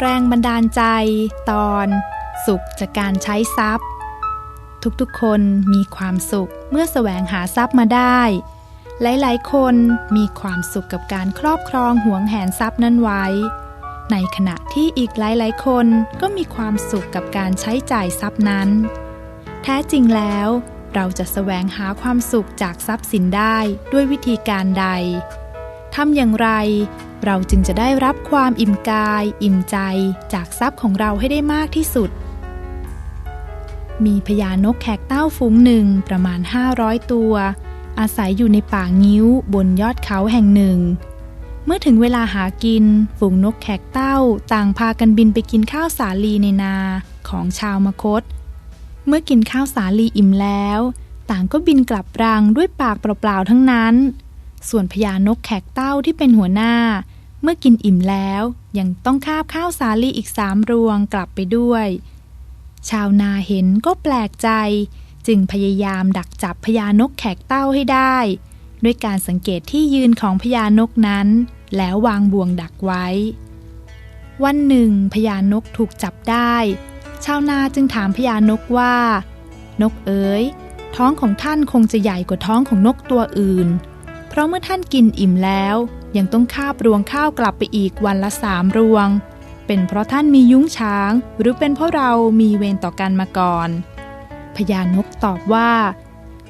แรงบันดาลใจ ตอน สุขจากการใช้ทรัพย์ ทุกๆคนมีความสุขเมื่อแสวงหาทรัพย์มาได้ หลายๆ คนมีความสุขกับการครอบครองหวงแหนทรัพย์นั้นไว้ ในขณะที่อีกหลายๆ คนก็มีความสุขกับการใช้จ่ายทรัพย์นั้น แท้จริงแล้ว เราจะแสวงหาความสุขจากทรัพย์สินได้ด้วยวิธีการใดทำอย่างไร เราจึงจะได้รับความอิ่มกาย อิ่มใจ จากทรัพย์ของเราให้ได้มากที่สุด มีพญานกแขกเต้าฝูงหนึ่งประมาณ 500 ตัว อาศัยอยู่ในป่างิ้วบนยอดเขาแห่งหนึ่ง เมื่อถึงเวลาหากิน ฝูงนกแขกเต้าต่างพากันบินไปกินข้าวสาลีในนาของชาวมคต เมื่อกินข้าวสาลีอิ่มแล้ว ต่างก็บินกลับรังด้วยปากเปล่าๆทั้งนั้นส่วนพญานกแขกเต้าที่เป็นหัวหน้า เมื่อกินอิ่มแล้วยังต้องคาบข้าวสาลีอีกสามรวงกลับไปด้วย ชาวนาเห็นก็แปลกใจ จึงพยายามดักจับพญานกแขกเต้าให้ได้ ด้วยการสังเกตที่ยืนของพญานกนั้น แล้ววางบ่วงดักไว้ วันหนึ่งพญานกถูกจับได้ ชาวนาจึงถามพญานกว่า นกเอ๋ยท้องของท่านคงจะใหญ่กว่าท้องของนกตัวอื่น เพราะเมื่อท่านกินอิ่มแล้ว ยังต้องคาบรวงข้าวกลับไปอีกวันละสามรวง เป็นเพราะท่านมียุ้งช้าง หรือเป็นเพราะเรามีเวรต่อกันมาก่อน พญานกตอบว่า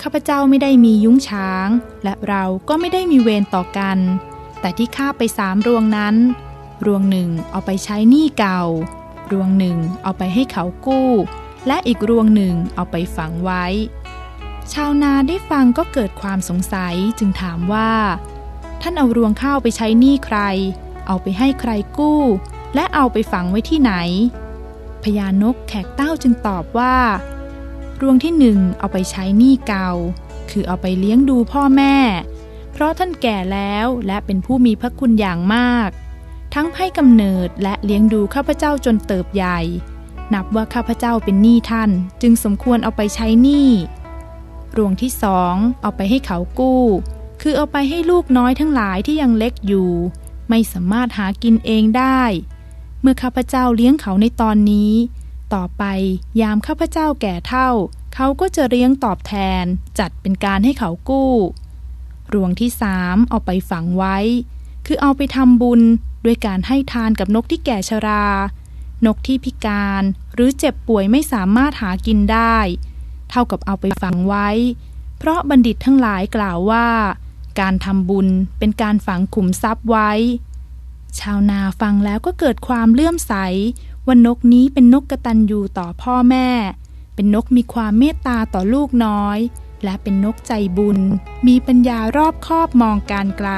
ข้าพเจ้าไม่ได้มียุ้งช้าง และเราก็ไม่ได้มีเวรต่อกัน แต่ที่ข้าไปสามรวงนั้น รวงหนึ่งเอาไปใช้หนี้เก่า รวงหนึ่งเอาไปให้เขากู้ และอีกรวงหนึ่งเอาไปฝังไว้ ชาวนาได้ฟังก็เกิดความสงสัยจึงถามว่า ท่านเอารวงข้าวไปใช้หนี้ใคร เอาไปให้ใครกู้ และเอาไปฝังไว้ที่ไหน พญานกแขกเต้าจึงตอบว่า รวงที่หนึ่งเอาไปใช้หนี้เก่า คือเอาไปเลี้ยงดูพ่อแม่ เพราะท่านแก่แล้วและเป็นผู้มีพระคุณอย่างมาก ทั้งให้กำเนิดและเลี้ยงดูข้าพเจ้าจนเติบใหญ่ นับว่าข้าพเจ้าเป็นหนี้ท่าน จึงสมควรเอาไปใช้หนี้ รวงที่สองเอาไปให้เขากู้ คือเอาไปให้ลูกน้อยทั้งหลายที่ยังเล็กอยู่ ไม่สามารถหากินเองได้ เมื่อข้าพเจ้าเลี้ยงเขาในตอนนี้ ต่อไปยามข้าพเจ้าแก่เท่า เขาก็จะเลี้ยงตอบแทนจัดเป็นการให้เขากู้รวงที่สามเอาไปฝังไว้ คือเอาไปทำบุญด้วยการให้ทานกับนกที่แก่ชรา นกที่พิการหรือเจ็บป่วยไม่สามารถหากินได้ เท่ากับเอาไปฝังไว้ เพราะบัณฑิตทั้งหลายกล่าวว่า การทำบุญเป็นการฝังขุมทรัพย์ไว้ ชาวนาฟังแล้วก็เกิดความเลื่อมใสว่านกนี้เป็นนกกระตันยูต่อพ่อแม่ เป็นนกมีความเมตตาต่อลูกน้อย และเป็นนกใจบุญ มีปัญญารอบคอบมองการไกล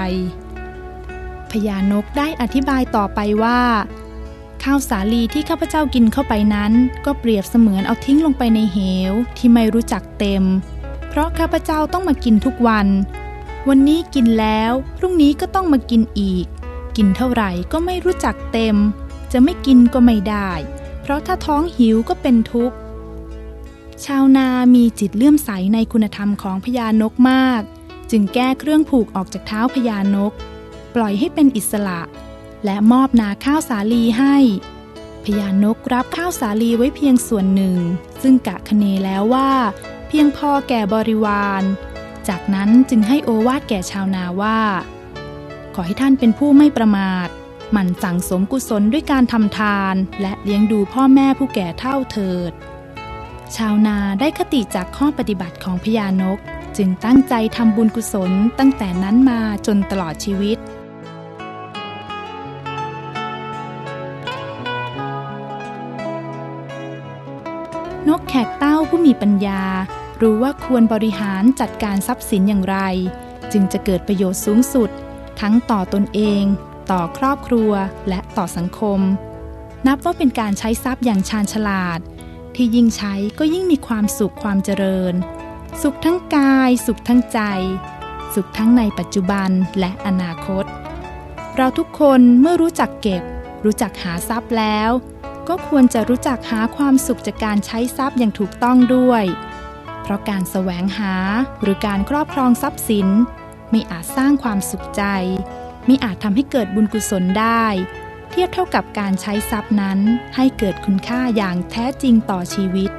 พญานกได้อธิบายต่อไปว่า ข้าวสาลีที่ข้าพเจ้ากินเข้าไปนั้น ก็เปรียบเสมือนเอาทิ้งลงไปในเหวที่ไม่รู้จักเต็ม เพราะข้าพเจ้าต้องมากินทุกวัน วันนี้กินแล้วพรุ่งนี้ก็ต้องมากินอีก กินเท่าไหร่ก็ไม่รู้จักเต็ม จะไม่กินก็ไม่ได้ เพราะถ้าท้องหิวก็เป็นทุกข์ ชาวนามีจิตเลื่อมใสในคุณธรรมของพญานกมาก จึงแก้เครื่องผูกออกจากเท้าพญานก ปล่อยให้เป็นอิสระ และมอบนาข้าวสาลีให้พญานกรับข้าวสาลีไว้เพียงส่วนหนึ่ง ซึ่งกะคะเนแล้วว่า เพียงพอแก่บริวาร จากนั้นจึงให้โอวาทแก่ชาวนาว่า ขอให้ท่านเป็นผู้ไม่ประมาท หมั่นสั่งสมกุศลด้วยการทำทาน และเลี้ยงดูพ่อแม่ผู้แก่เท่าเถิด ชาวนาได้คติจากข้อปฏิบัติของพญานก จึงตั้งใจทำบุญกุศลตั้งแต่นั้นมาจนตลอดชีวิต นกแขกเต้าผู้มีปัญญา รู้ว่าควรบริหารจัดการทรัพย์สินอย่างไร จึงจะเกิดประโยชน์สูงสุด ทั้งต่อตนเอง ต่อครอบครัวและต่อสังคม นับว่าเป็นการใช้ทรัพย์อย่างชาญฉลาด ที่ยิ่งใช้ก็ยิ่งมีความสุขความเจริญ สุขทั้งกาย สุขทั้งใจ สุขทั้งในปัจจุบันและอนาคต เราทุกคนเมื่อรู้จักเก็บ รู้จักหาทรัพย์แล้ว ก็ควรจะรู้จักหาความสุขจากการใช้ทรัพย์อย่างถูกต้องด้วย เพราะการแสวงหาหรือการครอบครองทรัพย์สิน ไม่อาจสร้างความสุขใจ ไม่อาจทำให้เกิดบุญกุศลได้ เทียบเท่ากับการใช้ทรัพย์นั้นให้เกิดคุณค่าอย่างแท้จริงต่อชีวิต